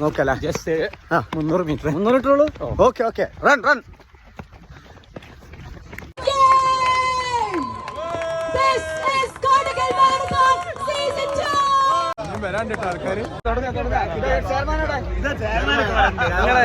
നോക്കല്ലേ ജസ്റ്റ് ആ. മുന്നൂറ് മീറ്റർ മുന്നൂറ് ഇട്ടുള്ളൂ okay okay run run This is Cardigan Marathon Season 2! വരാണ്ടിട്ട് ആൾക്കാര്. ഞങ്ങളെ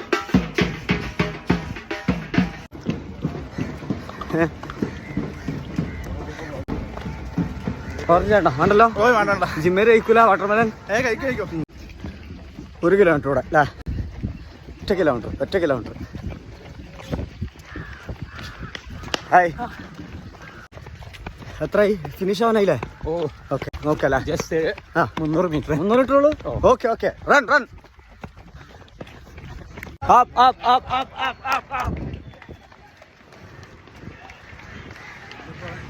വേണ്ടല്ലോ? ജിമ്മേര് കഴിക്കൂല വാട്ടർമെലൻ ഒരു കിലോമീറ്റർ കൂടെ അല്ലേ ഒറ്റ കിലോമീറ്റർ ഒറ്റ കിലോമീറ്റർ. ഹായ്. എത്രയായി? ഫിനിഷ് ആവാനായില്ലേ? ഓ. ഓക്കെ നോക്കല്ലേ ജസ്റ്റ് ആ മുന്നൂറ് മീറ്റർ മുന്നൂറ് മീറ്റർ ഉള്ളൂ? Okay okay. Run run up up up up up up up.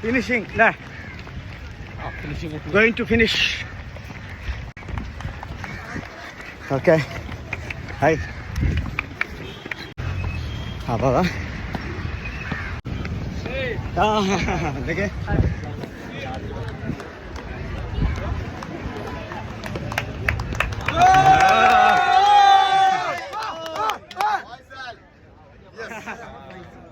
Finishing, dah. Oh, finishing. Going to finish. Okay. Hi. Apa lah? Ah, देखे. Ah!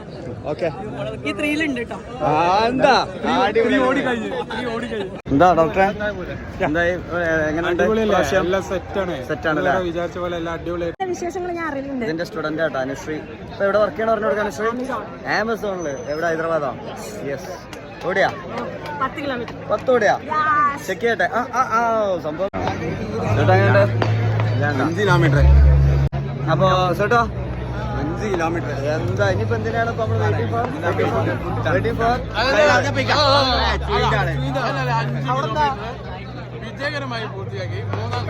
കേട്ടോ എന്താ? ഡോക്ടറെ? ഇതിന്റെ സ്റ്റുഡന്റ് ആട്ടോ അനുശ്രീ. ഇപ്പൊ എവിടെ വർക്ക് ചെയ്യണ പറഞ്ഞു അനുശ്രീ? ആമസോണിൽ. എവിടെ? ഹൈദരാബാദോ? യെസ് എവിടെയാ? പത്ത് എവിടെയാ ചെക്ക് ചെയ്യട്ടെ. ആ ആ ആ സംഭവം. ചേട്ടാ അഞ്ച് കിലോമീറ്റർ അപ്പോ ചേട്ടോ അഞ്ച് കിലോമീറ്റർ എന്താ ഇനിയിപ്പോ എന്തിനാണ് ഇപ്പൊ നമ്മൾ വെയിറ്റിംഗ് ഫോർ വെയിറ്റിംഗ് ഫോർ വിജയകരമായി പൂർത്തിയാക്കി മൂന്നാം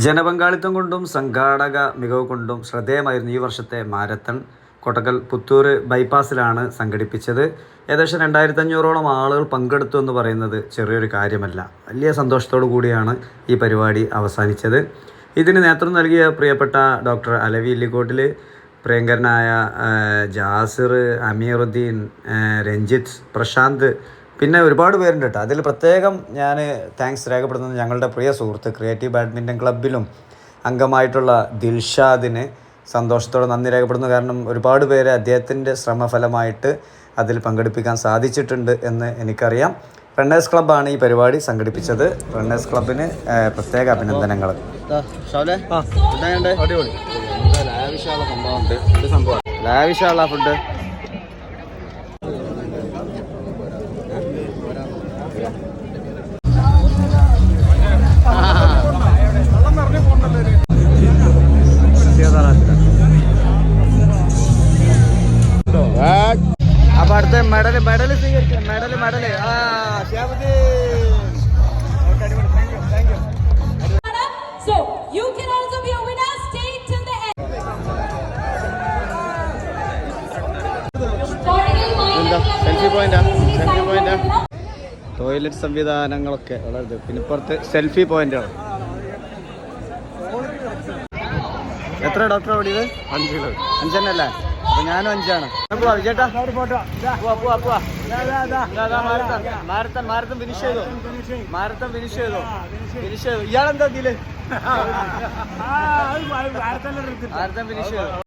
ജനപങ്കാളിത്തം കൊണ്ടും സംഘാടക മികവ് കൊണ്ടും ശ്രദ്ധേയമായിരുന്നു ഈ വർഷത്തെ മാരത്തൺ കൊട്ടക്കൽ പുത്തൂർ ബൈപ്പാസിലാണ് സംഘടിപ്പിച്ചത് ഏകദേശം രണ്ടായിരത്തി അഞ്ഞൂറോളം ആളുകൾ പങ്കെടുത്തു എന്ന് പറയുന്നത് ചെറിയൊരു കാര്യമല്ല വലിയ സന്തോഷത്തോടു കൂടിയാണ് ഈ പരിപാടി അവസാനിച്ചത് ഇതിന് നേതൃത്വം നൽകിയ പ്രിയപ്പെട്ട ഡോക്ടർ അലവി ഇല്ലിക്കോട്ടിൽ പ്രിയങ്കരനായ ജാസിർ അമീറുദ്ദീൻ രഞ്ജിത്ത് പ്രശാന്ത് പിന്നെ ഒരുപാട് പേരുണ്ട് കേട്ടോ അതിൽ പ്രത്യേകം ഞാൻ താങ്ക്സ് രേഖപ്പെടുത്തുന്നത് ഞങ്ങളുടെ പ്രിയ സുഹൃത്ത് ക്രിയേറ്റീവ് ബാഡ്മിന്റൺ ക്ലബിലും അംഗമായിട്ടുള്ള ദിൽഷാദിന് സന്തോഷത്തോടെ നന്ദി രേഖപ്പെടുന്നു. കാരണം ഒരുപാട് പേര് അദ്ദേഹത്തിന്റെ ശ്രമഫലമായിട്ട് അതിൽ പങ്കെടുപ്പിക്കാൻ സാധിച്ചിട്ടുണ്ട് എന്ന് എനിക്കറിയാം. റണ്ണേഴ്സ് ക്ലബ്ബാണ് ഈ പരിപാടി സംഘടിപ്പിച്ചത്. റണ്ണേഴ്സ് ക്ലബിന് പ്രത്യേക അഭിനന്ദനങ്ങൾ. ലാവിഷുള്ള ഫുഡ്. അപ്പൊ അടുത്ത മെഡൽ മെഡൽ സ്വീകരിക്കാം മെഡൽ മെഡൽ. ആ ശ്യാമദ്ദീൻ സെൽഫി പോയിന്റാ? സെൽഫി പോയിന്റാ? ടോയ്ലറ്റ് സംവിധാനങ്ങളൊക്കെ വളരെ പിന്നെ ഇപ്പുറത്ത് സെൽഫി പോയിന്റാണ് എത്ര ഡോക്ടർ ഓടിയത് അഞ്ച് കിലോ അഞ്ചെണ്ണല്ലേ? അപ്പൊ ഞാനും അഞ്ചാണ്. ഫിനിഷ് ചെയ്തോ? ഫിനിഷ് ചെയ്തോ. ഫിനിഷ് ചെയ്തോ? ഇയാളെന്താ ഇതിൽ? ഫിനിഷ് ചെയ്തോ?